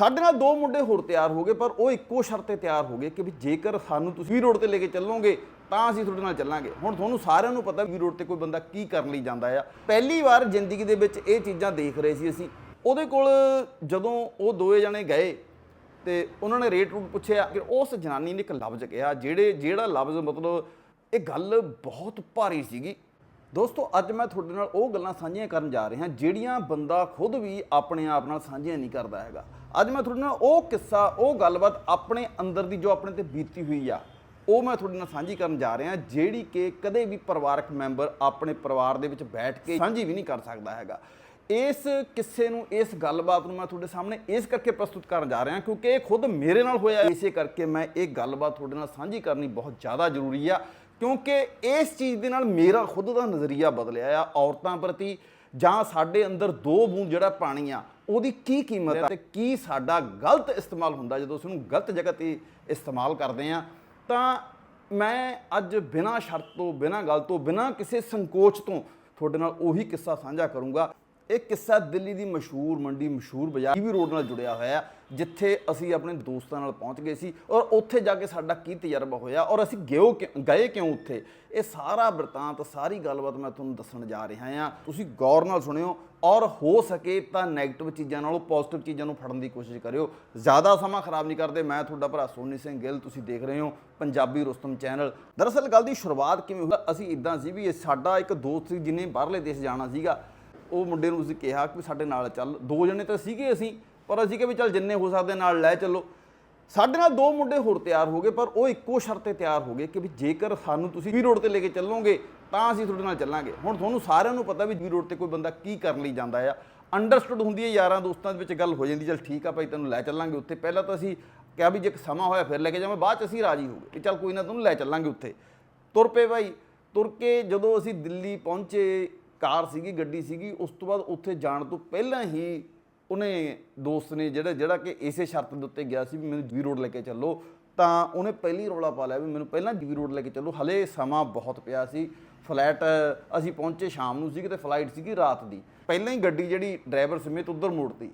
ਸਾਡੇ ਨਾਲ ਦੋ ਮੁੰਡੇ ਹੋਰ ਤਿਆਰ ਹੋ ਗਏ, ਪਰ ਉਹ ਇੱਕੋ ਸ਼ਰਤ ਤੇ ਤਿਆਰ ਹੋ ਗਏ ਕਿ ਵੀ ਜੇਕਰ ਸਾਨੂੰ ਤੁਸੀਂ ਵੀ ਰੋਡ ਤੇ ਲੈ ਕੇ ਚੱਲੋਗੇ, ਤਾਂ ਅਸੀਂ ਤੁਹਾਡੇ ਨਾਲ ਚੱਲਾਂਗੇ। ਹੁਣ ਤੁਹਾਨੂੰ ਸਾਰਿਆਂ ਨੂੰ ਪਤਾ ਵੀ ਰੋਡ ਤੇ ਕੋਈ ਬੰਦਾ ਕੀ ਕਰਨ ਲਈ ਜਾਂਦਾ ਆ। ਪਹਿਲੀ ਵਾਰ ਜ਼ਿੰਦਗੀ ਦੇ ਵਿੱਚ ਇਹ ਚੀਜ਼ਾਂ ਦੇਖ ਰਹੇ ਸੀ ਅਸੀਂ। ਉਹਦੇ ਕੋਲ ਜਦੋਂ ਉਹ ਦੋਏ ਜਣੇ ਗਏ ਤੇ ਉਹਨਾਂ ਨੇ ਰੇਟ ਰੂਟ ਪੁੱਛਿਆ ਕਿ ਉਸ ਜਨਾਨੀ ਨੇ ਇੱਕ ਲਫ਼ਜ਼ ਕਿਹਾ, ਜਿਹੜੇ, ਜਿਹੜਾ ਲਫ਼ਜ਼ ਮਤਲਬ ਇਹ ਗੱਲ ਬਹੁਤ ਭਾਰੀ ਸੀਗੀ। ਦੋਸਤੋ, ਅੱਜ ਮੈਂ ਤੁਹਾਡੇ ਨਾਲ ਉਹ ਗੱਲਾਂ ਸਾਂਝੀਆਂ ਕਰਨ ਜਾ ਰਿਹਾ, ਜਿਹੜੀਆਂ ਬੰਦਾ ਖੁਦ ਵੀ ਆਪਣੇ ਆਪ ਨਾਲ ਸਾਂਝੀਆਂ ਨਹੀਂ ਕਰਦਾ ਹੈਗਾ। ਅੱਜ ਮੈਂ ਤੁਹਾਡੇ ਨਾਲ ਉਹ ਕਿੱਸਾ, ਉਹ ਗੱਲਬਾਤ ਆਪਣੇ ਅੰਦਰ ਦੀ ਜੋ ਆਪਣੇ ਤੇ ਬੀਤੀ ਹੋਈ ਆ, ਉਹ ਮੈਂ ਤੁਹਾਡੇ ਨਾਲ ਸਾਂਝੀ ਕਰਨ ਜਾ ਰਿਹਾ, ਜਿਹੜੀ ਕਿ ਕਦੇ ਵੀ ਪਰਿਵਾਰਕ ਮੈਂਬਰ ਆਪਣੇ ਪਰਿਵਾਰ ਦੇ ਵਿੱਚ ਬੈਠ ਕੇ ਸਾਂਝੀ ਵੀ ਨਹੀਂ ਕਰ ਸਕਦਾ ਹੈਗਾ। ਇਸ ਕਿੱਸੇ ਨੂੰ, ਇਸ ਗੱਲਬਾਤ ਨੂੰ ਮੈਂ ਤੁਹਾਡੇ ਸਾਹਮਣੇ ਇਸ ਕਰਕੇ ਪ੍ਰਸਤੁਤ ਕਰਨ ਜਾ ਰਿਹਾ, ਕਿਉਂਕਿ ਇਹ ਖੁਦ ਮੇਰੇ ਨਾਲ ਹੋਇਆ। ਇਸੇ ਕਰਕੇ ਮੈਂ ਇਹ ਗੱਲਬਾਤ ਤੁਹਾਡੇ ਨਾਲ ਸਾਂਝੀ ਕਰਨੀ ਬਹੁਤ ਜ਼ਿਆਦਾ ਜ਼ਰੂਰੀ ਆ। ਕਿਉਂਕਿ ਇਸ ਚੀਜ਼ ਦੇ ਨਾਲ ਮੇਰਾ ਖੁਦ ਦਾ ਨਜ਼ਰੀਆ ਬਦਲਿਆ ਆ। ਔਰਤਾਂ ਪ੍ਰਤੀ ਜਾਂ ਸਾਡੇ ਅੰਦਰ ਦੋ ਬੂੰਦ ਜਿਹੜਾ ਪਾਣੀ ਆ, ਉਹਦੀ ਕੀ ਕੀਮਤ ਹੈ ਤੇ ਕੀ ਸਾਡਾ ਗਲਤ ਇਸਤੇਮਾਲ ਹੁੰਦਾ ਜਦੋਂ ਉਸ ਨੂੰ ਗਲਤ ਜਗ੍ਹਾ ਤੇ ਇਸਤੇਮਾਲ ਕਰਦੇ ਆ। ਤਾਂ ਮੈਂ ਅੱਜ ਬਿਨਾਂ ਸ਼ਰਤ ਤੋਂ, ਬਿਨਾਂ ਗੱਲ ਤੋਂ, ਬਿਨਾਂ ਕਿਸੇ ਸੰਕੋਚ ਤੋਂ ਤੁਹਾਡੇ ਨਾਲ ਉਹੀ ਕਿੱਸਾ ਸਾਂਝਾ ਕਰੂੰਗਾ। ਇਹ ਕਿੱਸਾ ਦਿੱਲੀ ਦੀ ਮਸ਼ਹੂਰ ਮੰਡੀ ਮਸ਼ਹੂਰ ਬਾਜ਼ਾਰ ਵੀ ਰੋਡ ਨਾਲ ਜੁੜਿਆ ਹੋਇਆ ਜਿੱਥੇ ਅਸੀਂ ਆਪਣੇ ਦੋਸਤਾਂ ਨਾਲ ਪਹੁੰਚ ਗਏ ਸੀ ਔਰ ਉੱਥੇ ਜਾ ਕੇ ਸਾਡਾ ਕੀ ਤਜਰਬਾ ਹੋਇਆ ਔਰ ਅਸੀਂ ਗਿਓ ਕਿ- ਗਏ ਕਿਉਂ ਉੱਥੇ? ਇਹ ਸਾਰਾ ਵਰਤਾਂਤ, ਸਾਰੀ ਗੱਲਬਾਤ ਮੈਂ ਤੁਹਾਨੂੰ ਦੱਸਣ ਜਾ ਰਿਹਾ ਹਾਂ। ਤੁਸੀਂ ਗੌਰ ਨਾਲ ਸੁਣਿਓ ਔਰ ਹੋ ਸਕੇ ਤਾਂ 네ਗੇਟਿਵ ਚੀਜ਼ਾਂ ਨਾਲੋਂ ਪੋਜ਼ਿਟਿਵ ਚੀਜ਼ਾਂ ਨੂੰ ਫੜਨ ਦੀ ਕੋਸ਼ਿਸ਼ ਕਰਿਓ। ਜ਼ਿਆਦਾ ਸਮਾਂ ਖਰਾਬ ਨਹੀਂ ਕਰਦੇ, ਮੈਂ ਤੁਹਾਡਾ ਭਰਾ ਸੋਨੀ ਸਿੰਘ ਗਿੱਲ, ਤੁਸੀਂ ਦੇਖ ਰਹੇ ਹੋ ਪੰਜਾਬੀ ਰੁਸਤਮ ਚੈਨਲ। ਦਰਅਸਲ ਗੱਲ ਦੀ ਸ਼ੁਰੂਆਤ ਕਿਵੇਂ ਹੋਈ? ਅਸੀਂ ਇਦਾਂ ਸੀ ਵੀ ਇਹ ਸਾਡਾ ਇੱਕ ਦੋਸਤ ਸੀ ਜਿਹਨੇ ਬਾਹਰਲੇ ਦੇਸ਼ ਜਾਣਾ ਸੀਗਾ। ਉਹ ਮੁੰਡੇ ਨੂੰ ਅਸੀਂ ਕਿਹਾ ਕਿ ਸਾਡੇ ਨਾਲ ਚੱਲ। ਦੋ ਜਣੇ ਤਾਂ ਸੀਗੇ ਅਸੀਂ, ਪਰ ਅਸੀਂ ਕਿਹਾ ਵੀ ਚੱਲ ਜਿੰਨੇ ਹੋ ਸਕਦੇ ਨਾਲ ਲੈ ਚੱਲੋ। ਸਾਡੇ ਨਾਲ ਦੋ ਮੁੰਡੇ ਹੋਰ ਤਿਆਰ ਹੋ ਗਏ, ਪਰ ਉਹ ਇੱਕੋ ਸ਼ਰਤ ਤੇ ਤਿਆਰ ਹੋ ਗਏ ਕਿ ਵੀ ਜੇਕਰ ਸਾਨੂੰ ਤੁਸੀਂ ਵੀ ਰੋਡ ਤੇ ਲੈ ਕੇ ਚੱਲੋਗੇ, ਤਾਂ ਅਸੀਂ ਤੁਹਾਡੇ ਨਾਲ ਚੱਲਾਂਗੇ। ਹੁਣ ਤੁਹਾਨੂੰ ਸਾਰਿਆਂ ਨੂੰ ਪਤਾ ਵੀ ਵੀ ਰੋਡ ਤੇ ਕੋਈ ਬੰਦਾ ਕੀ ਕਰਨ ਲਈ ਜਾਂਦਾ ਆ। ਅੰਡਰਸਟੂਡ ਹੁੰਦੀ ਹੈ ਯਾਰਾਂ ਦੋਸਤਾਂ ਦੇ ਵਿੱਚ ਗੱਲ ਹੋ ਜਾਂਦੀ, ਚੱਲ ਠੀਕ ਆ ਭਾਈ, ਤੈਨੂੰ ਲੈ ਚੱਲਾਂਗੇ ਉੱਥੇ। ਪਹਿਲਾਂ ਤਾਂ ਅਸੀਂ ਕਿਹਾ ਵੀ ਜੇ ਸਮਾਂ ਹੋਇਆ ਫਿਰ ਲੈ ਕੇ ਜਾਵਾਂ, ਬਾਅਦ ਚ ਅਸੀਂ ਰਾਜੀ ਹੋ ਗਏ ਕਿ ਚੱਲ ਕੋਈ ਨਾ, ਤੈਨੂੰ ਲੈ ਚੱਲਾਂਗੇ ਉੱਥੇ। ਤੁਰ ਪਏ ਭਾਈ। ਤੁਰ ਕੇ ਜਦੋਂ ਅਸੀਂ ਦਿੱਲੀ ਪਹੁੰਚੇ ਕਾਰ ਸੀਗੀ, ਗੱਡੀ ਸੀਗੀ, ਉਸ ਤੋਂ ਬਾਅਦ ਉੱਥੇ ਜਾਣ ਤੋਂ ਪਹਿਲਾਂ ਹੀ ਉਹਨੇ ਦੋਸਤ ਨੇ ਜਿਹੜਾ ਜਿਹੜਾ ਕਿ ਇਸੇ ਸ਼ਰਤ ਦੇ ਉੱਤੇ ਗਿਆ ਸੀ ਵੀ ਮੈਨੂੰ ਜੀ ਰੋਡ ਲੈ ਕੇ ਚੱਲੋ, ਤਾਂ ਉਹਨੇ ਪਹਿਲੀ ਰੌਲਾ ਪਾ ਲਿਆ ਵੀ ਮੈਨੂੰ ਪਹਿਲਾਂ ਜੀ ਰੋਡ ਲੈ ਕੇ ਚੱਲੋ। ਹਲੇ ਸਮਾਂ ਬਹੁਤ ਪਿਆ ਸੀ, ਫਲੈਟ ਅਸੀਂ ਪਹੁੰਚੇ ਸ਼ਾਮ ਨੂੰ ਸੀ ਤੇ ਫਲਾਈਟ ਸੀਗੀ ਰਾਤ ਦੀ। ਪਹਿਲਾਂ ਹੀ ਗੱਡੀ ਜਿਹੜੀ ਡਰਾਈਵਰ ਸਮੇਤ ਉਧਰ ਮੋੜਤੀ।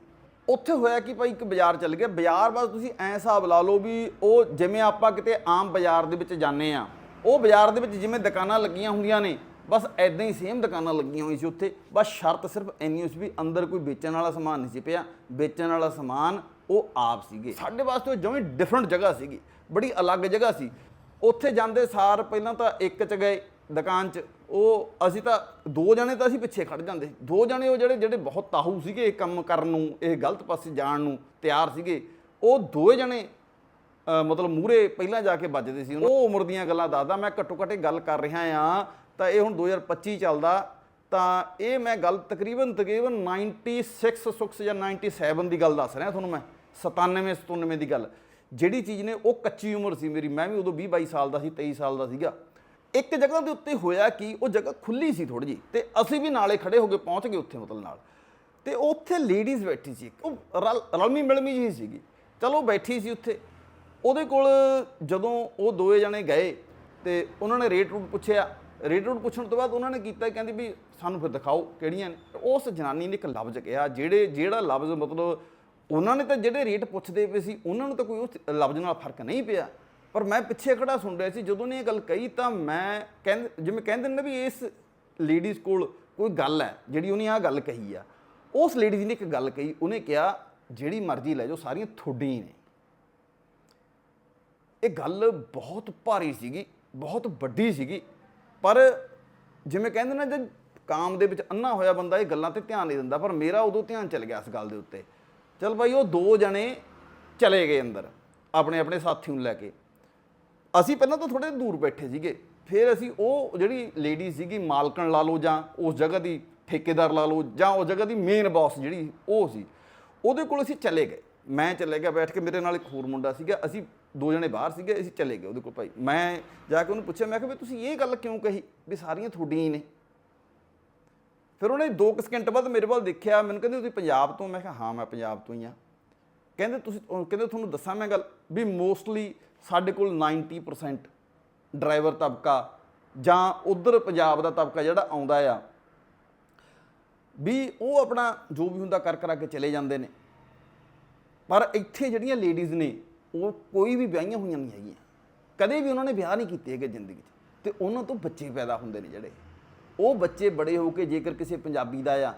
ਉੱਥੇ ਹੋਇਆ ਕਿ ਭਾਈ, ਇੱਕ ਬਾਜ਼ਾਰ ਚੱਲ ਗਿਆ। ਬਾਜ਼ਾਰ ਬਾਅਦ ਤੁਸੀਂ ਐਂ ਹਿਸਾਬ ਲਾ ਲਓ ਵੀ ਉਹ ਜਿਵੇਂ ਆਪਾਂ ਕਿਤੇ ਆਮ ਬਾਜ਼ਾਰ ਦੇ ਵਿੱਚ ਜਾਂਦੇ ਆ ਉਹ ਬਾਜ਼ਾਰ ਦੇ ਵਿੱਚ ਜਿਵੇਂ ਦੁਕਾਨਾਂ ਲੱਗੀਆਂ ਹੁੰਦੀਆਂ ਨੇ ਬਸ ਐਦਾਂ ਹੀ ਸੇਮ ਦੁਕਾਨਾਂ ਲੱਗੀਆਂ ਹੋਈਆਂ ਸੀ ਉੱਥੇ। ਬਸ ਸ਼ਰਤ ਸਿਰਫ ਇੰਨੀ ਹੋਈ ਸੀ ਵੀ ਅੰਦਰ ਕੋਈ ਵੇਚਣ ਵਾਲਾ ਸਮਾਨ ਨਹੀਂ ਸੀ ਪਿਆ। ਵੇਚਣ ਵਾਲਾ ਸਮਾਨ ਉਹ ਆਪ ਸੀਗੇ। ਸਾਡੇ ਵਾਸਤੇ ਉਹ ਜਮਾਂ ਡਿਫਰੈਂਟ ਜਗ੍ਹਾ ਸੀਗੀ। ਬੜੀ ਅਲੱਗ ਜਗ੍ਹਾ ਸੀ। ਉੱਥੇ ਜਾਂਦੇ ਸਾਰ ਪਹਿਲਾਂ ਤਾਂ ਇੱਕ ਚ ਗਏ ਦੁਕਾਨ 'ਚ। ਉਹ ਅਸੀਂ ਤਾਂ ਦੋ ਜਣੇ ਤਾਂ ਅਸੀਂ ਪਿੱਛੇ ਖੜ ਜਾਂਦੇ ਸੀ। ਦੋ ਜਣੇ ਉਹ ਜਿਹੜੇ ਜਿਹੜੇ ਬਹੁਤ ਤਾਹੂ ਸੀਗੇ ਇਹ ਕੰਮ ਕਰਨ ਨੂੰ, ਇਹ ਗਲਤ ਪਾਸੇ ਜਾਣ ਨੂੰ ਤਿਆਰ ਸੀਗੇ। ਉਹ ਦੋਏ ਜਣੇ ਮਤਲਬ ਮੂਰੇ ਪਹਿਲਾਂ ਜਾ ਕੇ ਵੱਜਦੇ ਸੀ। ਉਹ ਉਮਰ ਦੀਆਂ ਗੱਲਾਂ ਦੱਸਦਾ। ਮੈਂ ਘੱਟੋ ਘੱਟ ਇਹ ਗੱਲ ਕਰ ਰਿਹਾ ਆ ਤਾਂ ਇਹ ਹੁਣ 2025 ਚੱਲਦਾ, ਤਾਂ ਇਹ ਮੈਂ ਗੱਲ ਤਕਰੀਬਨ ਤਕਰੀਬਨ 96 ਸੁਕਸ ਜਾਂ 97 ਦੀ ਗੱਲ ਦੱਸ ਰਿਹਾ ਤੁਹਾਨੂੰ ਮੈਂ 97 97 ਦੀ ਗੱਲ। ਜਿਹੜੀ ਚੀਜ਼ ਨੇ ਉਹ ਕੱਚੀ ਉਮਰ ਸੀ ਮੇਰੀ, ਮੈਂ ਵੀ ਉਦੋਂ 20 22 ਸਾਲ ਦਾ ਸੀ 23 ਸਾਲ ਦਾ ਸੀਗਾ। ਇੱਕ ਜਗ੍ਹਾ ਦੇ ਉੱਤੇ ਹੋਇਆ ਕਿ, ਉਹ ਜਗ੍ਹਾ ਖੁੱਲੀ ਸੀ ਥੋੜੀ ਜੀ ਤੇ ਅਸੀਂ ਵੀ ਨਾਲੇ ਖੜੇ ਹੋ ਕੇ ਪਹੁੰਚ ਗਏ ਉੱਥੇ ਮਤਲਬ ਨਾਲ। ਤੇ ਉੱਥੇ ਲੇਡੀਜ਼ ਬੈਠੀ ਸੀ ਉਹ ਰਲ- ਰਲਮੀ ਮਿਲਮੀ ਜਿਹੀ ਸੀਗੀ। ਚਲੋ ਬੈਠੀ ਸੀ ਉੱਥੇ। ਉਹਦੇ ਕੋਲ ਜਦੋਂ ਉਹ ਦੋਏ ਜਣੇ ਗਏ, ਤੇ ਉਹਨਾਂ ਨੇ ਰੇਟ ਰੂਟ ਪੁੱਛਿਆ ਰੇਟ ਰੂਟ ਪੁੱਛਣ ਤੋਂ ਬਾਅਦ ਉਹਨਾਂ ਨੇ ਕੀਤਾ, ਕਹਿੰਦੀ ਵੀ ਸਾਨੂੰ ਫਿਰ ਦਿਖਾਓ ਕਿਹੜੀਆਂ ਨੇ। ਉਸ ਜਨਾਨੀ ਨੇ ਇੱਕ ਲਫ਼ਜ਼ ਕਿਹਾ, ਜਿਹੜੇ, ਜਿਹੜਾ ਲਫ਼ਜ਼ ਮਤਲਬ ਉਹਨਾਂ ਨੇ ਤਾਂ ਜਿਹੜੇ ਰੇਟ ਪੁੱਛਦੇ ਪਏ ਸੀ, ਉਹਨਾਂ ਨੂੰ ਤਾਂ ਕੋਈ ਉਸ ਲਫ਼ਜ਼ ਨਾਲ ਫ਼ਰਕ ਨਹੀਂ ਪਿਆ। ਪਰ ਮੈਂ ਪਿੱਛੇ ਖੜਾ ਸੁਣ ਰਿਹਾ ਸੀ, ਜਦੋਂ ਨੇ ਇਹ ਗੱਲ ਕਹੀ ਤਾਂ ਮੈਂ ਕਹਿੰਦੇ ਜਿਵੇਂ ਕਹਿੰਦੇ ਨੇ ਵੀ ਇਸ ਲੇਡੀਜ਼ ਕੋਲ ਕੋਈ ਗੱਲ ਹੈ, ਜਿਹੜੀ ਉਹਨੇ ਆਹ ਗੱਲ ਕਹੀ ਆ। ਉਸ ਲੇਡੀਜ਼ ਨੇ ਇੱਕ ਗੱਲ ਕਹੀ, ਉਹਨੇ ਕਿਹਾ, ਜਿਹੜੀ ਮਰਜ਼ੀ ਲੈ ਜਾਓ, ਸਾਰੀਆਂ ਤੁਹਾਡੀਆਂ ਹੀ ਨੇ। ਇਹ ਗੱਲ ਬਹੁਤ ਭਾਰੀ ਸੀਗੀ, ਬਹੁਤ ਵੱਡੀ ਸੀਗੀ। ਪਰ ਜਿਵੇਂ ਕਹਿੰਦੇ ਨਾ ਜੇ ਕਾਮ ਦੇ ਵਿੱਚ ਅੰਨਾ ਹੋਇਆ ਬੰਦਾ, ਇਹ ਗੱਲਾਂ ਤੇ ਧਿਆਨ ਨਹੀਂ ਦਿੰਦਾ, ਪਰ ਮੇਰਾ ਉਦੋਂ ਧਿਆਨ ਚਲ ਗਿਆ ਇਸ ਗੱਲ ਦੇ ਉੱਤੇ। ਚਲ ਭਾਈ ਉਹ ਦੋ ਜਣੇ ਚਲੇ ਗਏ ਅੰਦਰ, ਆਪਣੇ ਆਪਣੇ ਸਾਥੀ ਨੂੰ ਲੈ ਕੇ। ਅਸੀਂ ਪਹਿਲਾਂ ਤਾਂ ਥੋੜੇ ਦੂਰ ਬੈਠੇ ਸੀਗੇ, ਫਿਰ ਅਸੀਂ ਉਹ ਜਿਹੜੀ ਲੇਡੀ ਸੀਗੀ, ਮਾਲਕਣ ਲਾ ਲਓ ਜਾਂ ਉਸ ਜਗ੍ਹਾ ਦੀ ਠੇਕੇਦਾਰ ਲਾ ਲਓ ਜਾਂ ਉਸ ਜਗ੍ਹਾ ਦੀ ਮੇਨ ਬਾਸ ਜਿਹੜੀ ਉਹ ਸੀ, ਉਹਦੇ ਕੋਲ ਅਸੀਂ ਚਲੇ ਗਏ। ਮੈਂ ਚਲੇ ਗਿਆ ਬੈਠ ਕੇ, ਮੇਰੇ ਨਾਲ ਇੱਕ ਹੋਰ ਮੁੰਡਾ ਸੀਗਾ, ਅਸੀਂ ਦੋ ਜਣੇ ਬਾਹਰ ਸੀਗੇ, ਅਸੀਂ ਚਲੇ ਗਏ ਉਹਦੇ ਕੋਲ ਭਾਈ। ਮੈਂ ਜਾ ਕੇ ਉਹਨੂੰ ਪੁੱਛਿਆ, ਮੈਂ ਕਿਹਾ ਵੀ ਤੁਸੀਂ ਇਹ ਗੱਲ ਕਿਉਂ ਕਹੀ ਵੀ ਸਾਰੀਆਂ ਤੁਹਾਡੀਆਂ ਹੀ ਨੇ? ਫਿਰ ਉਹਨੇ 2 ਸਕਿੰਟ ਬਾਅਦ ਮੇਰੇ ਵੱਲ ਦੇਖਿਆ, ਮੈਨੂੰ ਕਹਿੰਦੇ, ਤੁਸੀਂ ਪੰਜਾਬ ਤੋਂ? ਮੈਂ ਕਿਹਾ, ਹਾਂ, ਮੈਂ ਪੰਜਾਬ ਤੋਂ ਹੀ ਆ ਕਹਿੰਦੇ, ਤੁਸੀਂ ਕਹਿੰਦੇ, ਤੁਹਾਨੂੰ ਦੱਸਾਂ ਮੈਂ ਗੱਲ ਵੀ ਮੋਸਟਲੀ ਸਾਡੇ ਕੋਲ 90% ਡਰਾਈਵਰ ਤਬਕਾ ਜਾਂ ਉਧਰ ਪੰਜਾਬ ਦਾ ਤਬਕਾ ਜਿਹੜਾ ਆਉਂਦਾ ਆ, ਵੀ ਉਹ ਆਪਣਾ ਜੋ ਵੀ ਹੁੰਦਾ ਕਰ ਕਰਾ ਕੇ ਚਲੇ ਜਾਂਦੇ ਨੇ। ਪਰ ਇੱਥੇ ਜਿਹੜੀਆਂ ਲੇਡੀਜ਼ ਨੇ ਉਹ ਕੋਈ ਵੀ ਵਿਆਹੀਆਂ ਹੋਈਆਂ ਨਹੀਂ ਹੈਗੀਆਂ। ਕਦੇ ਵੀ ਉਹਨਾਂ ਨੇ ਵਿਆਹ ਨਹੀਂ ਕੀਤੇ ਹੈਗੇ ਜ਼ਿੰਦਗੀ 'ਚ। ਤੇ ਉਹਨਾਂ ਤੋਂ ਬੱਚੇ ਪੈਦਾ ਹੁੰਦੇ ਨੇ ਜਿਹੜੇ। ਉਹ ਬੱਚੇ ਬੜੇ ਹੋ ਕੇ ਜੇਕਰ ਕਿਸੇ ਪੰਜਾਬੀ ਦਾ ਆ,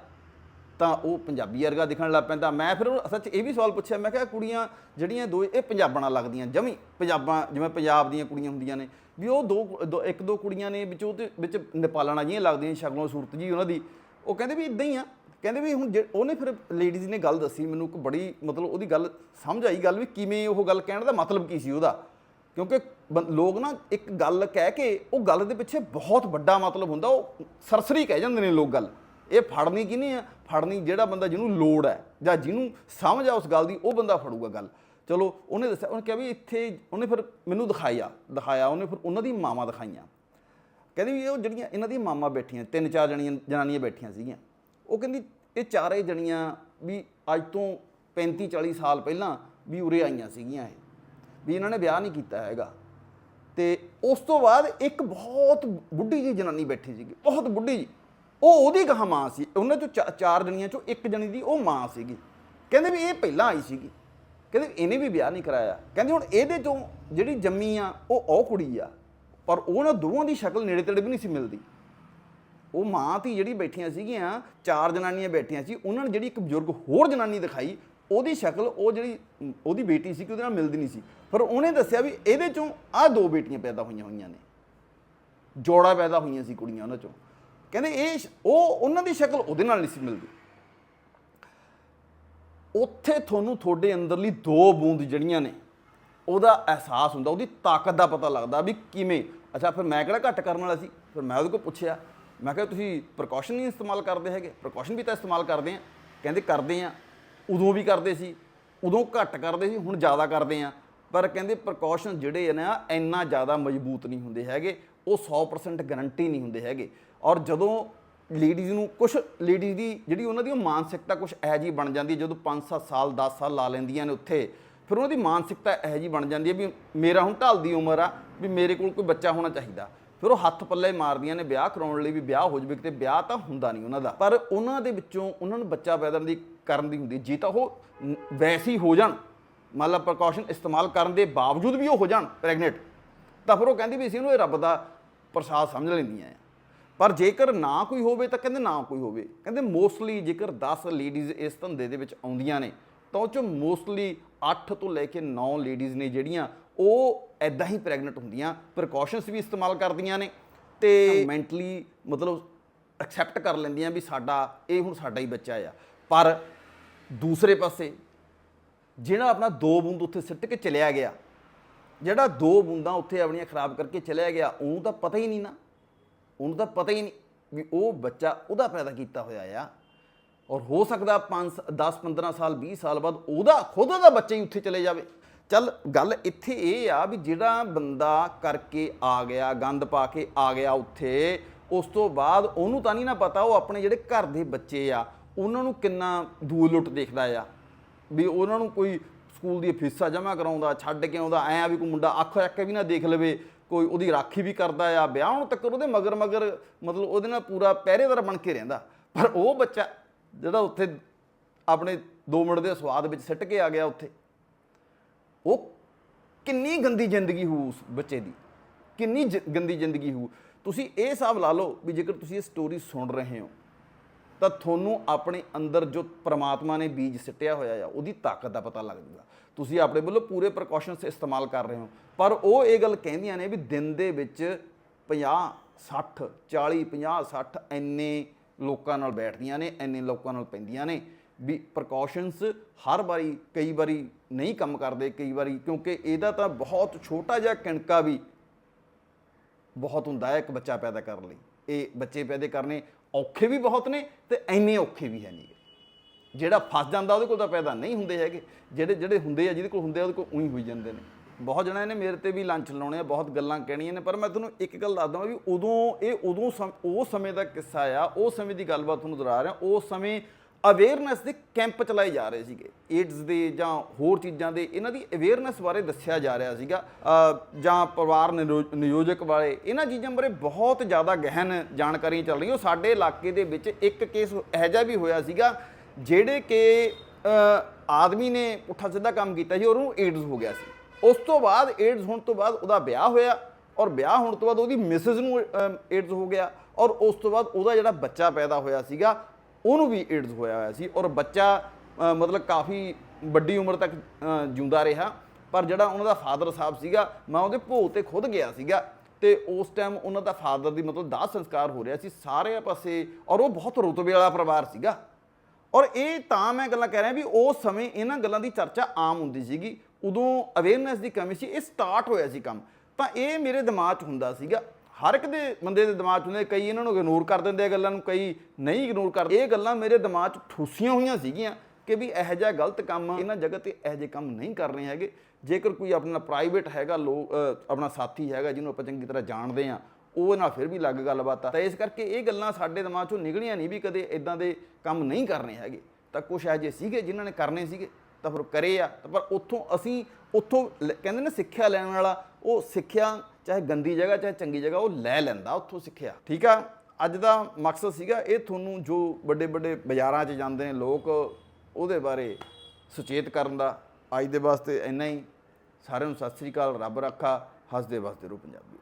ਤਾਂ ਉਹ ਪੰਜਾਬੀ ਵਰਗਾ ਦਿਖਣ ਲੱਗ ਪੈਂਦਾ। ਮੈਂ ਫਿਰ ਉਹ ਸੱਚ ਇਹ ਵੀ ਸਵਾਲ ਪੁੱਛਿਆ, ਮੈਂ ਕਿਹਾ ਕੁੜੀਆਂ ਜਿਹੜੀਆਂ ਦੋ, ਇਹ ਪੰਜਾਬਣਾ ਲੱਗਦੀਆਂ, ਜਮੀ ਪੰਜਾਬਾਂ, ਜਿਵੇਂ ਪੰਜਾਬ ਦੀਆਂ ਕੁੜੀਆਂ ਹੁੰਦੀਆਂ ਨੇ। ਵੀ ਉਹ ਦੋ, ਦੋ- ਇੱਕ ਦੋ ਕੁੜੀਆਂ ਨੇ ਵਿੱਚ ਉਹ ਉਹਦੇ ਵਿੱਚ ਨੇਪਾਲਣਾ ਜਿਹੀਆਂ ਲੱਗਦੀਆਂ ਸ਼ਕਲੋਂ ਸੂਰਤ ਜੀ ਉਹਨਾਂ ਦੀ। ਉਹ ਕਹਿੰਦੇ ਵੀ ਇਦਾਂ ਹੀ ਆ। ਕਹਿੰਦੇ ਵੀ ਹੁਣ ਜੇ- ਉਹਨੇ ਫਿਰ ਲੇਡੀਜ਼ ਨੇ ਗੱਲ ਦੱਸੀ, ਮੈਨੂੰ ਇੱਕ ਬੜੀ ਮਤਲਬ ਉਹਦੀ ਗੱਲ ਸਮਝ ਆਈ ਗੱਲ ਵੀ ਕਿਵੇਂ ਉਹ ਗੱਲ ਕਹਿਣ ਦਾ ਮਤਲਬ ਕੀ ਸੀ ਉਹਦਾ। ਕਿਉਂਕਿ ਬੰ- ਲੋਕ ਨਾ ਇੱਕ ਗੱਲ ਕਹਿ ਕੇ ਉਹ ਗੱਲ ਦੇ ਪਿੱਛੇ ਬਹੁਤ ਵੱਡਾ ਮਤਲਬ ਹੁੰਦਾ, ਉਹ ਸਰਸਰੀ ਕਹਿ ਜਾਂਦੇ ਨੇ ਲੋਕ ਗੱਲ। ਇਹ ਫੜਨੀ ਕਿਹਨੇ ਆ? ਫੜਨੀ ਜਿਹੜਾ ਬੰਦਾ ਜਿਹਨੂੰ ਲੋੜ ਹੈ, ਜਾਂ ਜਿਹਨੂੰ ਸਮਝ ਆ ਉਸ ਗੱਲ ਦੀ, ਉਹ ਬੰਦਾ ਫੜੂਗਾ ਗੱਲ। ਚਲੋ, ਉਹਨੇ ਦੱਸਿਆ, ਉਹਨੇ ਕਿਹਾ ਵੀ ਇੱਥੇ ਉਹਨੇ ਫਿਰ ਮੈਨੂੰ ਦਿਖਾਇਆ ਦਿਖਾਇਆ, ਉਹਨੇ ਫਿਰ ਉਹਨਾਂ ਦੀ ਮਾਵਾਂ ਦਿਖਾਈਆਂ। ਕਹਿੰਦੀ ਵੀ ਉਹ ਜਿਹੜੀਆਂ ਇਹਨਾਂ ਦੀਆਂ ਮਾਮਾ ਬੈਠੀਆਂ, ਤਿੰਨ ਚਾਰ ਜਣੀਆਂ, ਜਨਾਨੀਆਂ ਬੈਠੀਆਂ ਸੀਗੀਆਂ। ਉਹ ਕਹਿੰਦੀ ਇਹ ਚਾਰੇ ਜਣੀਆਂ ਵੀ ਅੱਜ ਤੋਂ 35 40 ਸਾਲ ਪਹਿਲਾਂ ਵੀ ਉਰੇ ਆਈਆਂ ਸੀਗੀਆਂ ਇਹ, ਵੀ ਇਹਨਾਂ ਨੇ ਵਿਆਹ ਨਹੀਂ ਕੀਤਾ ਹੈਗਾ। ਤੇ ਉਸ ਤੋਂ ਬਾਅਦ ਇੱਕ ਬਹੁਤ ਬੁੱਢੀ ਜੀ ਜਨਾਨੀ ਬੈਠੀ ਸੀਗੀ, ਬਹੁਤ ਬੁੱਢੀ ਜੀ ਉਹ ਉਹਦੀ ਗਾਹ ਮਾਂ ਸੀ, ਉਹਨਾਂ ਚੋਂ, ਚਾਰ ਜਣੀਆਂ ਚੋਂ ਇੱਕ ਜਣੀ ਦੀ ਉਹ ਮਾਂ ਸੀਗੀ। ਕਹਿੰਦੇ ਵੀ ਇਹ ਪਹਿਲਾਂ ਆਈ ਸੀਗੀ। ਕਹਿੰਦੇ ਇਹਨੇ ਵੀ ਵਿਆਹ ਨਹੀਂ ਕਰਾਇਆ। ਕਹਿੰਦੇ ਹੁਣ ਇਹਦੇ ਚੋਂ ਜਿਹੜੀ ਜੰਮੀ ਆ, ਉਹ ਉਹ ਕੁੜੀ ਆ। ਪਰ ਉਹਨਾਂ ਦੋਵਾਂ ਦੀ ਸ਼ਕਲ ਨੇੜੇ ਤੇੜੇ ਵੀ ਨਹੀਂ ਸੀ ਮਿਲਦੀ। ਉਹ ਮਾਂ ਧੀ ਜਿਹੜੀ ਬੈਠੀਆਂ ਸੀਗੀਆਂ, ਚਾਰ ਜਨਾਨੀਆਂ ਬੈਠੀਆਂ ਸੀ, ਉਹਨਾਂ ਨੇ ਜਿਹੜੀ ਇੱਕ ਬਜ਼ੁਰਗ ਹੋਰ ਜਨਾਨੀ ਦਿਖਾਈ, ਉਹਦੀ ਸ਼ਕਲ, ਉਹ ਜਿਹੜੀ, ਉਹਦੀ ਬੇਟੀ ਸੀ ਕਿ ਉਹਦੇ ਨਾਲ ਮਿਲਦੀ ਨਹੀਂ ਸੀ। ਪਰ ਉਹਨੇ ਦੱਸਿਆ ਵੀ ਇਹਦੇ ਚੋਂ ਆਹ ਦੋ ਬੇਟੀਆਂ ਪੈਦਾ ਹੋਈਆਂ ਹੋਈਆਂ ਨੇ। ਜੋੜਾ ਪੈਦਾ ਹੋਈਆਂ ਸੀ ਕੁੜੀਆਂ ਉਹਨਾਂ ਚੋਂ। ਕਹਿੰਦੇ ਇਹ ਉਹ, ਉਹਨਾਂ ਦੀ ਸ਼ਕਲ ਉਹਦੇ ਨਾਲ ਨਹੀਂ ਸੀ ਮਿਲਦੀ। ਉੱਥੇ ਤੁਹਾਨੂੰ ਤੁਹਾਡੇ ਅੰਦਰਲੀ ਦੋ ਬੂੰਦ ਜਿਹੜੀਆਂ ਨੇ, ਉਹਦਾ ਅਹਿਸਾਸ ਹੁੰਦਾ, ਉਹਦੀ ਤਾਕਤ ਦਾ ਪਤਾ ਲੱਗਦਾ ਵੀ ਕਿਵੇਂ। ਅੱਛਾ, ਫਿਰ ਮੈਂ ਕਿਹੜਾ ਘੱਟ ਕਰਨ ਵਾਲਾ ਸੀ? ਫਿਰ ਮੈਂ ਉਹਦੇ ਕੋਲ ਪੁੱਛਿਆ ਮੈਂ ਕਿਹਾ, ਤੁਸੀਂ ਪ੍ਰੀਕਾਸ਼ਨ ਨਹੀਂ ਇਸਤੇਮਾਲ ਕਰਦੇ ਹੈਗੇ? ਪ੍ਰੀਕਾਸ਼ਨ ਵੀ ਤਾਂ ਇਸਤੇਮਾਲ ਕਰਦੇ ਆ ਕਹਿੰਦੇ, ਕਰਦੇ ਆ ਉਦੋਂ ਵੀ ਕਰਦੇ ਸੀ, ਉਦੋਂ ਘੱਟ ਕਰਦੇ ਸੀ, ਹੁਣ ਜ਼ਿਆਦਾ ਕਰਦੇ ਆ ਪਰ ਕਹਿੰਦੇ ਪ੍ਰੀਕਾਸ਼ਨ ਜਿਹੜੇ ਆ ਨਾ, ਇੰਨਾ ਜ਼ਿਆਦਾ ਮਜ਼ਬੂਤ ਨਹੀਂ ਹੁੰਦੇ ਹੈਗੇ। ਉਹ 100% ਗਾਰੰਟੀ ਨਹੀਂ ਹੁੰਦੇ ਹੈਗੇ। ਔਰ ਜਦੋਂ ਲੇਡੀਜ਼ ਨੂੰ ਕੁਝ ਲੇਡੀਜ਼ ਦੀ ਜਿਹੜੀ ਉਹਨਾਂ ਦੀ ਉਹ ਮਾਨਸਿਕਤਾ ਕੁਝ ਇਹੋ ਜਿਹੀ ਬਣ ਜਾਂਦੀ ਜਦੋਂ 5-7 ਸਾਲ 10 ਸਾਲ ਲਾ ਲੈਂਦੀਆਂ ਨੇ ਉੱਥੇ, ਫਿਰ ਉਹਨਾਂ ਦੀ ਮਾਨਸਿਕਤਾ ਇਹੋ ਜਿਹੀ ਬਣ ਜਾਂਦੀ ਹੈ ਵੀ ਮੇਰਾ ਹੁਣ ਢਲਦੀ ਉਮਰ ਆ, ਵੀ ਮੇਰੇ ਕੋਲ ਕੋਈ ਬੱਚਾ ਹੋਣਾ ਚਾਹੀਦਾ। ਫਿਰ ਉਹ ਹੱਥ ਪੱਲੇ ਮਾਰਦੀਆਂ ਨੇ ਵਿਆਹ ਕਰਾਉਣ ਲਈ ਵੀ ਵਿਆਹ ਹੋ ਜਵੇ ਕਿਤੇ, ਵਿਆਹ ਤਾਂ ਹੁੰਦਾ ਨਹੀਂ ਉਹਨਾਂ ਦਾ। ਪਰ ਉਹਨਾਂ ਦੇ ਵਿੱਚੋਂ ਉਹਨਾਂ ਨੂੰ ਬੱਚਾ ਪੈਦਾ ਦੀ ਕਰਨ ਦੀ ਹੁੰਦੀ ਜੇ ਤਾਂ ਉਹ ਨ- ਵੈਸੇ ਹੀ ਹੋ ਜਾਣ, ਮੰਨ ਲਾ ਪ੍ਰੀਕਾਸ਼ਨ ਇਸਤੇਮਾਲ ਕਰਨ ਦੇ ਬਾਵਜੂਦ ਵੀ ਉਹ ਹੋ ਜਾਣ ਪ੍ਰੈਗਨੈਂਟ ਤਾਂ ਫਿਰ ਉਹ ਕਹਿੰਦੀ ਵੀ ਅਸੀਂ ਇਹਨੂੰ ਇਹ ਰੱਬ ਦਾ ਪ੍ਰਸਾਦ ਸਮਝ ਲੈਂਦੀਆਂ ਆ। ਪਰ ਜੇਕਰ ਨਾ ਕੋਈ ਹੋਵੇ ਤਾਂ ਕਹਿੰਦੇ ਨਾ ਕੋਈ ਹੋਵੇ। ਕਹਿੰਦੇ ਮੋਸਟਲੀ ਜੇਕਰ 10 ਲੇਡੀਜ਼ ਇਸ ਧੰਦੇ ਦੇ ਵਿੱਚ ਆਉਂਦੀਆਂ ਨੇ, ਤਾਂ ਉਹ ਚੋਂ ਮੋਸਟਲੀ 8 ਤੋਂ ਲੈ ਕੇ 9 ਲੇਡੀਜ਼ ਨੇ ਜਿਹੜੀਆਂ ਉਹ ਐਦਾਂ ਹੀ ਪ੍ਰੈਗਨੈਂਟ ਹੁੰਦੀਆਂ ਪ੍ਰੀਕਾਸ਼ਨਸ ਵੀ ਇਸਤੇਮਾਲ ਕਰਦੀਆਂ ਨੇ ਤੇ ਮੈਂਟਲੀ ਮਤਲਬ ਐਕਸੈਪਟ ਕਰ ਲੈਂਦੀਆਂ ਵੀ ਸਾਡਾ ਇਹ ਹੁਣ ਸਾਡਾ ਹੀ ਬੱਚਾ ਆ। ਪਰ ਦੂਸਰੇ ਪਾਸੇ ਜਿਹੜਾ ਆਪਣਾ ਦੋ ਬੂੰਦ ਉੱਥੇ ਸਿੱਟ ਕੇ ਚਲਿਆ ਗਿਆ ਜਿਹੜਾ ਦੋ ਬੂੰਦਾਂ ਉੱਥੇ ਆਪਣੀਆਂ ਖਰਾਬ ਕਰਕੇ ਚਲਿਆ ਗਿਆ ਉਹਨੂੰ ਤਾਂ ਪਤਾ ਹੀ ਨਹੀਂ ਨਾ। ਉਹਨੂੰ ਤਾਂ ਪਤਾ ਹੀ ਨਹੀਂ ਵੀ ਉਹ ਬੱਚਾ ਉਹਦਾ ਪੈਦਾ ਕੀਤਾ ਹੋਇਆ ਆ। ਔਰ ਹੋ ਸਕਦਾ 5 10 15 ਸਾਲ 20 ਸਾਲ ਬਾਅਦ ਉਹਦਾ ਖੁਦ ਦਾ ਬੱਚਾ ਹੀ ਉੱਥੇ ਚਲੇ ਜਾਵੇ। ਚੱਲ ਗੱਲ ਇੱਥੇ ਇਹ ਆ ਵੀ ਜਿਹੜਾ ਬੰਦਾ ਕਰਕੇ ਆ ਗਿਆ, ਗੰਦ ਪਾ ਕੇ ਆ ਗਿਆ ਉੱਥੇ, ਉਸ ਤੋਂ ਬਾਅਦ ਉਹਨੂੰ ਤਾਂ ਨਹੀਂ ਨਾ ਪਤਾ ਉਹ ਆਪਣੇ ਜਿਹੜੇ ਘਰ ਦੇ ਬੱਚੇ ਆ, ਉਹਨਾਂ ਨੂੰ ਕਿੰਨਾ ਦੂਰ ਲੁੱਟ ਦੇਖਦਾ ਆ। ਵੀ ਉਹਨਾਂ ਨੂੰ ਕੋਈ ਸਕੂਲ ਦੀ ਫੀਸਾਂ ਜਮ੍ਹਾਂ ਕਰਾਉਂਦਾ, ਛੱਡ ਕੇ ਆਉਂਦਾ, ਐਂ ਆ ਵੀ ਕੋਈ ਮੁੰਡਾ ਅੱਖ ਰੱਖ ਕੇ ਵੀ ਨਾ ਦੇਖ ਲਵੇ, ਕੋਈ ਉਹਦੀ ਰਾਖੀ ਵੀ ਕਰਦਾ ਆ, ਵਿਆਹ ਹੋਣ ਤੱਕ ਉਹਦੇ ਮਗਰ ਮਗਰ ਮਤਲਬ ਉਹਦੇ ਨਾਲ ਪੂਰਾ ਪਹਿਰੇਦਾਰ ਬਣ ਕੇ ਰਹਿੰਦਾ। ਪਰ ਉਹ ਬੱਚਾ ਜਿਹੜਾ ਉੱਥੇ ਆਪਣੇ 2 ਮਿੰਟ ਦੇ ਸਵਾਦ ਵਿੱਚ ਸਿੱਟ ਕੇ ਆ ਗਿਆ ਉੱਥੇ। ਉਹ ਕਿੰਨੀ ਗੰਦੀ ਜ਼ਿੰਦਗੀ ਹੋਊ ਉਸ ਬੱਚੇ ਦੀ, ਕਿੰਨੀ ਜ- ਗੰਦੀ ਜ਼ਿੰਦਗੀ ਹੋਊ। ਤੁਸੀਂ ਇਹ ਹਿਸਾਬ ਲਾ ਲਓ ਵੀ ਜੇਕਰ ਤੁਸੀਂ ਇਹ ਸਟੋਰੀ ਸੁਣ ਰਹੇ ਹੋ, ਤਾਂ ਤੁਹਾਨੂੰ ਆਪਣੇ ਅੰਦਰ ਜੋ ਪ੍ਰਮਾਤਮਾ ਨੇ ਬੀਜ ਸਿੱਟਿਆ ਹੋਇਆ ਆ, ਉਹਦੀ ਤਾਕਤ ਦਾ ਪਤਾ ਲੱਗ ਜਾਊਗਾ ਤੁਸੀਂ ਆਪਣੇ ਵੱਲੋਂ ਪੂਰੇ ਪ੍ਰੀਕਾਸ਼ਨਸ ਇਸਤੇਮਾਲ ਕਰ ਰਹੇ ਹੋ। ਪਰ ਉਹ ਇਹ ਗੱਲ ਕਹਿੰਦੀਆਂ ਨੇ ਵੀ ਦਿਨ ਦੇ ਵਿੱਚ 50 60 40 50 60 ਇੰਨੇ ਲੋਕਾਂ ਨਾਲ ਬੈਠਦੀਆਂ ਨੇ, ਇੰਨੇ ਲੋਕਾਂ ਨਾਲ ਪੈਂਦੀਆਂ ਨੇ। ਵੀ ਪ੍ਰੀਕਾਸ਼ਨਸ ਹਰ ਵਾਰੀ, ਕਈ ਵਾਰੀ ਨਹੀਂ ਕੰਮ ਕਰਦੇ, ਕਈ ਵਾਰੀ, ਕਿਉਂਕਿ ਇਹਦਾ ਤਾਂ ਬਹੁਤ ਛੋਟਾ ਜਿਹਾ ਕਿਣਕਾ ਵੀ ਬਹੁਤ ਹੁੰਦਾ ਹੈ ਇੱਕ ਬੱਚਾ ਪੈਦਾ ਕਰਨ ਲਈ। ਇਹ ਬੱਚੇ ਪੈਦੇ ਕਰਨੇ ਔਖੇ ਵੀ ਬਹੁਤ ਨੇ ਤੇ ਐਨੇ ਔਖੇ ਵੀ ਹੈ ਨਹੀਂ ਜਿਹੜਾ ਫਸ ਜਾਂਦਾ ਉਹਦੇ ਕੋਲ ਤਾਂ ਪੈਦਾ ਨਹੀਂ ਹੁੰਦੇ ਹੈਗੇ। ਜਿਹੜੇ ਜਿਹੜੇ ਹੁੰਦੇ ਆ, ਜਿਹਦੇ ਕੋਲ ਹੁੰਦੇ ਆ, ਉਹਦੇ ਕੋਲ ਉਹੀ ਹੋਈ ਜਾਂਦੇ ਨੇ। ਬਹੁਤ ਜਣਿਆਂ ਇਹਨੇ ਮੇਰੇ ਤੇ ਵੀ ਲੰਚ ਲਾਉਣੇ ਆ, ਬਹੁਤ ਗੱਲਾਂ ਕਹਿਣੀਆਂ ਨੇ, ਪਰ ਮੈਂ ਤੁਹਾਨੂੰ ਇੱਕ ਗੱਲ ਦੱਸ ਦਵਾਂ ਵੀ ਉਦੋਂ ਇਹ ਉਦੋਂ ਸਮ- ਉਹ ਸਮੇਂ ਦਾ ਕਿੱਸਾ ਆ, ਉਹ ਸਮੇਂ ਦੀ ਗੱਲਬਾਤ ਤੁਹਾਨੂੰ ਦੁਹਰਾ ਰਿਹਾ ਉਸ ਸਮੇਂ ਅਵੇਅਰਨੈਸ ਦੇ ਕੈਂਪ ਚਲਾਏ ਜਾ ਰਹੇ ਸੀਗੇ। ਏਡਸ ਦੇ ਜਾਂ ਹੋਰ ਚੀਜ਼ਾਂ ਦੇ, ਇਹਨਾਂ ਦੀ ਅਵੇਅਰਨੈਸ ਬਾਰੇ ਦੱਸਿਆ ਜਾ ਰਿਹਾ ਸੀਗਾ। ਜਾਂ ਪਰਿਵਾਰ ਨਿਰੋ- ਨਿਯੋਜਕ ਵਾਲੇ ਇਹਨਾਂ ਚੀਜ਼ਾਂ ਬਾਰੇ ਬਹੁਤ ਜ਼ਿਆਦਾ ਗਹਿਨ ਜਾਣਕਾਰੀਆਂ ਚੱਲ ਰਹੀਆਂ। ਉਹ ਸਾਡੇ ਇਲਾਕੇ ਦੇ ਵਿੱਚ ਇੱਕ ਕੇਸ ਇਹੋ ਜਿਹਾ ਵੀ ਹੋਇਆ ਸੀਗਾ, ਜਿਹੜੇ ਕਿ ਆਦਮੀ ਨੇ ਪੁੱਠਾ ਸਿੱਧਾ ਕੰਮ ਕੀਤਾ ਸੀ, ਉਹਨੂੰ ਏਡਜ਼ ਹੋ ਗਿਆ ਸੀ। ਉਸ ਤੋਂ ਬਾਅਦ ਏਡਜ਼ ਹੋਣ ਤੋਂ ਬਾਅਦ ਉਹਦਾ ਵਿਆਹ ਹੋਇਆ ਔਰ ਵਿਆਹ ਹੋਣ ਤੋਂ ਬਾਅਦ ਉਹਦੀ ਮਿਸਿਸ ਨੂੰ ਏਡਜ਼ ਹੋ ਗਿਆ ਔਰ ਉਸ ਤੋਂ ਬਾਅਦ ਉਹਦਾ ਜਿਹੜਾ ਬੱਚਾ ਪੈਦਾ ਹੋਇਆ ਸੀਗਾ ਉਹਨੂੰ ਵੀ ਏਡਜ਼ ਹੋਇਆ ਹੋਇਆ ਸੀ ਔਰ ਬੱਚਾ ਮਤਲਬ ਕਾਫੀ ਵੱਡੀ ਉਮਰ ਤੱਕ ਜਿਉਂਦਾ ਰਿਹਾ। ਪਰ ਜਿਹੜਾ ਉਹਨਾਂ ਦਾ ਫਾਦਰ ਸਾਹਿਬ ਸੀਗਾ, ਮੈਂ ਉਹਦੇ ਭੋਗ ਤੇ ਖੁਦ ਗਿਆ ਸੀਗਾ ਤੇ ਉਸ ਟਾਈਮ ਉਹਨਾਂ ਦਾ ਫਾਦਰ ਦੀ ਮਤਲਬ ਦਾਹ ਸੰਸਕਾਰ ਹੋ ਰਿਹਾ ਸੀ ਸਾਰੇ ਪਾਸੇ ਔਰ ਉਹ ਬਹੁਤ ਰੁਤਬੇ ਵਾਲਾ ਪਰਿਵਾਰ ਸੀਗਾ। ਔਰ ਇਹ ਤਾਂ ਮੈਂ ਗੱਲਾਂ ਕਹਿ ਰਿਹਾ ਵੀ ਉਸ ਸਮੇਂ ਇਹਨਾਂ ਗੱਲਾਂ ਦੀ ਚਰਚਾ ਆਮ ਹੁੰਦੀ ਸੀਗੀ। ਉਦੋਂ ਅਵੇਅਰਨੈਸ ਦੀ ਕਮੀ ਸੀ, ਇਹ ਸਟਾਰਟ ਹੋਇਆ ਸੀ ਕੰਮ। ਤਾਂ ਇਹ ਮੇਰੇ ਦਿਮਾਗ 'ਚ ਹੁੰਦਾ ਸੀਗਾ ਹਰ ਇੱਕ ਦੇ ਬੰਦੇ ਦੇ ਦਿਮਾਗ 'ਚ ਹੁੰਦੇ ਕਈ ਇਹਨਾਂ ਨੂੰ ਇਗਨੋਰ ਕਰ ਦਿੰਦੇ ਆ ਗੱਲਾਂ ਨੂੰ, ਕਈ ਨਹੀਂ ਇਗਨੋਰ ਕਰਦੇ। ਇਹ ਗੱਲਾਂ ਮੇਰੇ ਦਿਮਾਗ 'ਚ ਠੂਸੀਆਂ ਹੋਈਆਂ ਸੀਗੀਆਂ ਕਿ ਵੀ ਇਹੋ ਜਿਹਾ ਗਲਤ ਕੰਮ ਇਹਨਾਂ ਜਗ੍ਹਾ ਤੇ ਇਹੋ ਜਿਹੇ ਕੰਮ ਨਹੀਂ ਕਰਨੇ ਹੈਗੇ। ਜੇਕਰ ਕੋਈ ਆਪਣਾ ਪ੍ਰਾਈਵੇਟ ਹੈਗਾ ਲੋਕ ਆਪਣਾ ਸਾਥੀ ਹੈਗਾ ਜਿਹਨੂੰ ਆਪਾਂ ਚੰਗੀ ਤਰ੍ਹਾਂ ਜਾਣਦੇ ਆ ਉਹ ਨਾਲ ਫਿਰ ਵੀ ਅਲੱਗ ਗੱਲਬਾਤ ਆ। ਤਾਂ ਇਸ ਕਰਕੇ ਇਹ ਗੱਲਾਂ ਸਾਡੇ ਦਿਮਾਗ 'ਚੋਂ ਨਿਕਲੀਆਂ ਨਹੀਂ ਵੀ ਕਦੇ ਇਦਾਂ ਦੇ ਕੰਮ ਨਹੀਂ ਕਰਨੇ ਹੈਗੇ। ਤਾਂ ਕੁਛ ਇਹੋ ਜਿਹੇ ਸੀਗੇ ਜਿਨ੍ਹਾਂ ਨੇ ਕਰਨੇ ਸੀਗੇ, ਤਾਂ ਫਿਰ ਕਰੇ ਆ। ਪਰ ਉੱਥੋਂ ਅਸੀਂ ਉੱਥੋਂ ਲੈ- ਕਹਿੰਦੇ ਨੇ ਸਿੱਖਿਆ ਲੈਣ ਵਾਲਾ, ਉਹ ਸਿੱਖਿਆ ਚਾਹੇ ਗੰਦੀ ਜਗ੍ਹਾ, ਚਾਹੇ ਚੰਗੀ ਜਗ੍ਹਾ, ਉਹ ਲੈ ਲੈਂਦਾ, ਉੱਥੋਂ ਸਿੱਖਿਆ। ਠੀਕ ਆ? ਅੱਜ ਦਾ ਮਕਸਦ ਸੀਗਾ, ਇਹ ਤੁਹਾਨੂੰ ਜੋ ਵੱਡੇ ਵੱਡੇ ਬਾਜ਼ਾਰਾਂ 'ਚ ਜਾਂਦੇ ਨੇ ਲੋਕ, ਉਹਦੇ ਬਾਰੇ ਸੁਚੇਤ ਕਰਨ ਦਾ। ਅੱਜ ਦੇ ਵਾਸਤੇ ਇੰਨਾ ਹੀ। ਸਾਰਿਆਂ ਨੂੰ ਸਤਿ ਸ੍ਰੀ ਅਕਾਲ, ਰੱਬ ਰੱਖਾ ਹੱਸਦੇ ਵਸਦੇ ਰਹੋ ਪੰਜਾਬੀ।